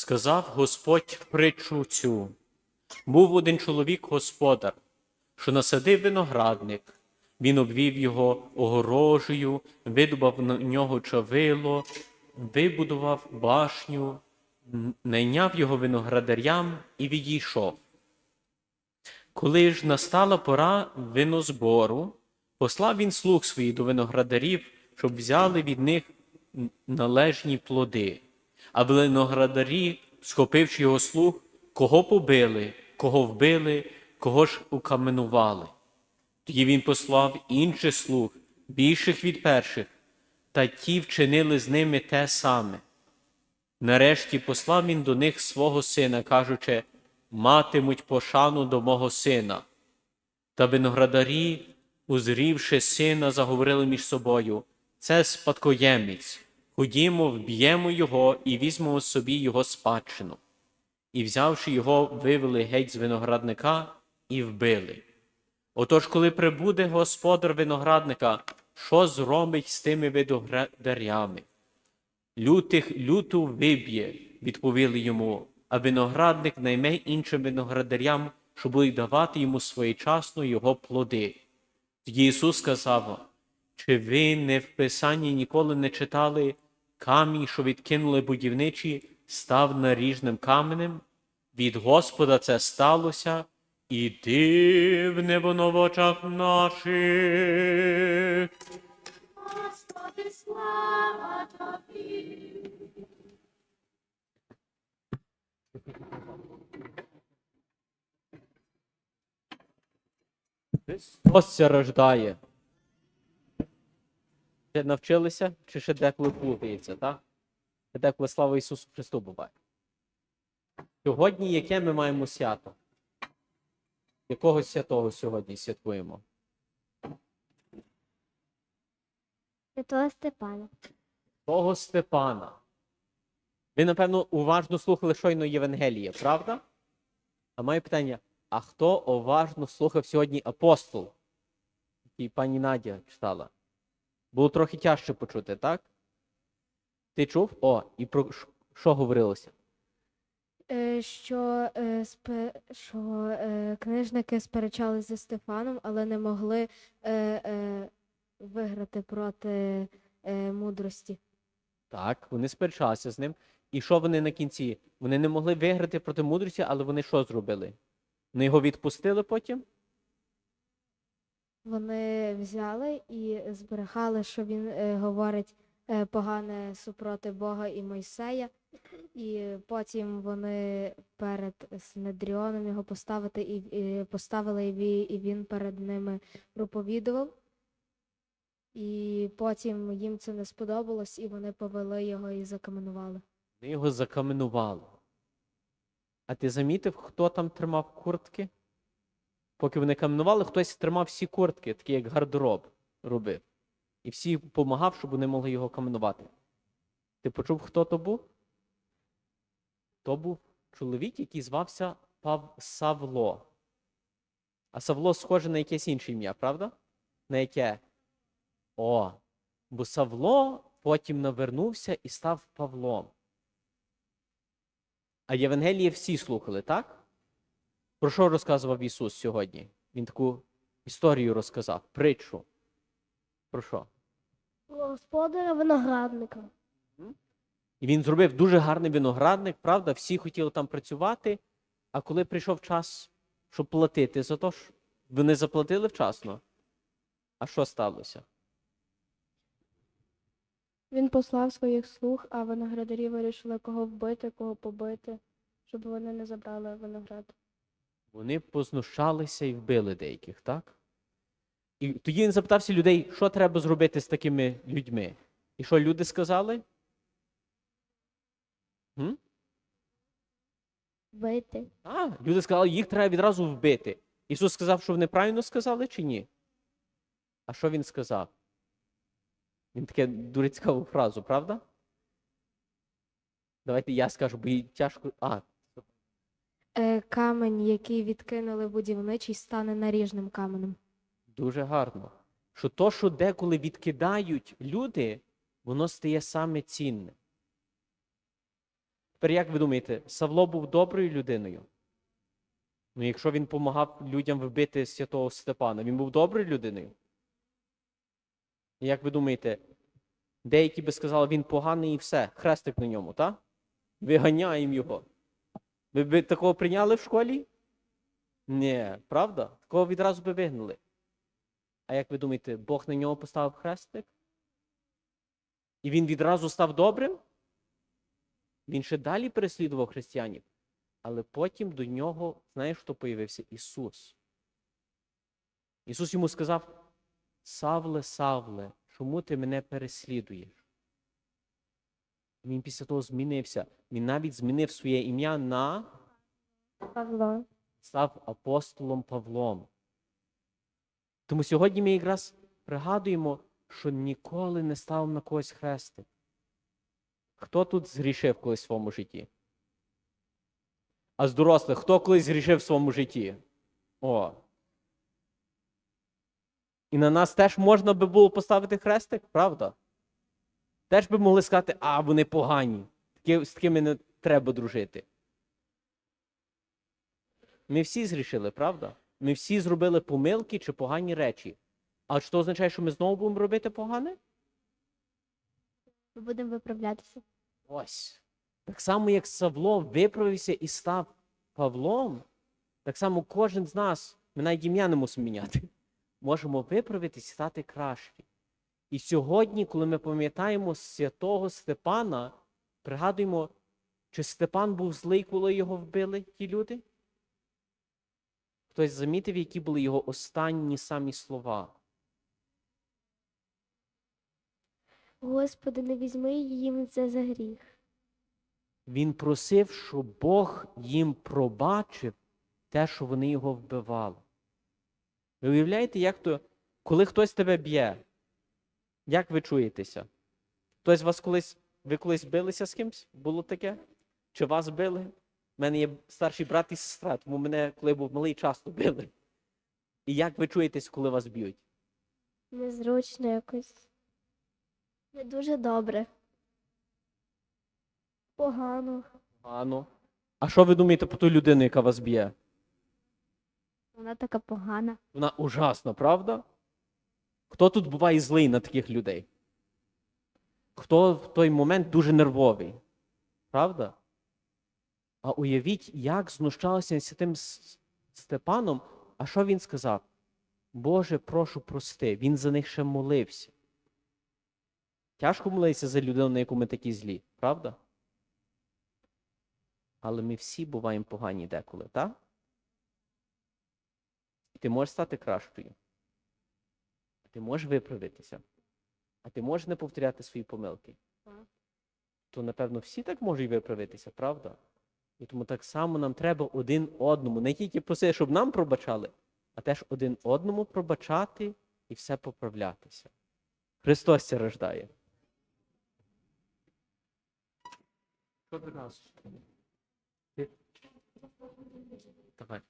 Сказав Господь притчу цю. Був один чоловік господар, що насадив виноградник. Він обвів його огорожею, видобав на нього чавило, вибудував башню, найняв його виноградарям і відійшов. Коли ж настала пора винозбору, послав він слуг своїх до виноградарів, щоб взяли від них належні плоди. А виноградарі, схопивши його слуг, кого побили, кого вбили, кого ж укаменували. Тоді він послав інших слуг, більших від перших, та ті вчинили з ними те саме. Нарешті послав він до них свого сина, кажучи, матимуть пошану до мого сина. Та виноградарі, узрівши сина, заговорили між собою це спадкоємець. Ходімо, вб'ємо його і візьмемо собі його спадщину. І, взявши його, вивели геть з виноградника і вбили. Отож, коли прибуде господар виноградника, що зробить з тими виноградарями? Лютих люту виб'є, відповіли йому, а виноградник найме іншим виноградарям, що будуть давати йому своєчасно його плоди. Тоді Ісус сказав, чи ви не в Писанні ніколи не читали камінь, що відкинули будівничі, став наріжним каменем? Від Господа це сталося, і дивне воно в очах наших. Господи, слава тобі. Христос рождає. Ще навчилися, чи ще деколи плутається, так? Деколи слава Ісусу Христу буває. Сьогодні яке ми маємо свято? Якого святого сьогодні святкуємо? Святого Степана. Того Степана. Ви, напевно, уважно слухали щойно Євангеліє, правда? А моє питання: а хто уважно слухав сьогодні апостол, який пані Надя читала? Було трохи тяжче почути, так? Ти чув? О, і про що говорилося? Е, Що, е, спе- що е, книжники сперечались зі Стефаном, але не могли е, е, виграти проти е, мудрості. Так, вони сперечалися з ним. І що вони на кінці? Вони не могли виграти проти мудрості, але вони що зробили? Вони його відпустили потім? Вони взяли і збрехали, що він е, говорить е, погане супроти Бога і Мойсея. І потім вони перед Синедріоном його поставити і, і поставили, і він перед ними проповідував. І потім їм це не сподобалось, і вони повели його і закаменували. Вони його закаменували. А ти замітив, хто там тримав куртки? Поки вони каменували, хтось тримав всі куртки, такий як гардероб робив. І всі допомагав, щоб вони могли його каменувати. Ти почув, хто то був? То був чоловік, який звався Пав... Савло. А Савло схоже на якесь інше ім'я, правда? На яке? О, бо Савло потім навернувся і став Павлом. А Євангеліє всі слухали, так? Про що розказував Ісус сьогодні? Він таку історію розказав, притчу. Про що? Господара виноградника. І він зробив дуже гарний виноградник, правда? Всі хотіли там працювати. А коли прийшов час, щоб платити за то, що вони заплатили вчасно. А що сталося? Він послав своїх слуг, а виноградарі вирішили, кого вбити, кого побити, щоб вони не забрали виноград. Вони познущалися і вбили деяких, так? І тоді він запитався людей, що треба зробити з такими людьми. І що люди сказали? М? Бити. А, люди сказали, їх треба відразу вбити. Ісус сказав, що вони правильно сказали чи ні? А що він сказав? Він таке дуже цікаву фразу, правда? Давайте я скажу, бо їй тяжко. А, Камень, який відкинули будівничий, стане наріжним каменем. Дуже гарно. Що то, що деколи відкидають люди, воно стає саме цінне. Тепер як ви думаєте, Савло був доброю людиною? Ну, якщо він допомагав людям вбити святого Степана, він був доброю людиною? Як ви думаєте, деякі би сказали, він поганий і все, хрестик на ньому, так? Виганяємо його. Ви б такого прийняли в школі? Ні, правда? Такого відразу би вигнали. А як ви думаєте, Бог на нього поставив хрестик? І він відразу став добрим? Він ще далі переслідував християнів. Але потім до нього, знаєш, хто появився? Ісус. Ісус йому сказав: Савле, Савле, чому ти мене переслідуєш? Він після того змінився. Він навіть змінив своє ім'я на Павло. став апостолом Павлом. Тому сьогодні ми якраз пригадуємо, що ніколи не став на когось хрестик. Хто тут згрішив колись в своєму житті? А з дорослих, хто колись згрішив в своєму житті? О. І на нас теж можна би було поставити хрестик, правда? Теж би могли сказати, а вони погані. Такі, з такими не треба дружити. Ми всі згрішили, правда? Ми всі зробили помилки чи погані речі. А то означає, що ми знову будемо робити погане? Ми будемо виправлятися. Ось. Так само, як Савло виправився і став Павлом, так само кожен з нас, ми навіть ім'я не мусимо міняти, можемо виправитись і стати кращі. І сьогодні, коли ми пам'ятаємо святого Степана, пригадуємо, чи Степан був злий, коли його вбили ті люди? Хтось замітив, які були його останні самі слова. Господи, не візьми їм це за гріх. Він просив, щоб Бог їм пробачив те, що вони його вбивали. Ви уявляєте, як то, коли хтось тебе б'є, як ви чуєтеся? Хтось вас колись, ви колись билися з кимсь? Було таке? Чи вас били? У мене є старший брат і сестра, тому мене, коли я був малий, часто били. І як ви чуєтесь, коли вас б'ють? Незручно якось. Не дуже добре. Погано. Погано. А що ви думаєте про ту людину, яка вас б'є? Вона така погана. Вона ужасна, правда? Хто тут буває злий на таких людей? Хто в той момент дуже нервовий? Правда? А уявіть, як знущалися над святим Степаном, а що він сказав? Боже, прошу прости, він за них ще молився. Тяжко молитися за людину, на яку ми такі злі, правда? Але ми всі буваємо погані деколи, так? І ти можеш стати кращою. Ти можеш виправитися. А ти можеш не повторяти свої помилки. То, напевно, всі так можуть виправитися, правда? І тому так само нам треба один одному, не тільки просити, щоб нам пробачали, а теж один одному пробачати і все поправлятися. Христос це рождає. Що ти нас? Давай.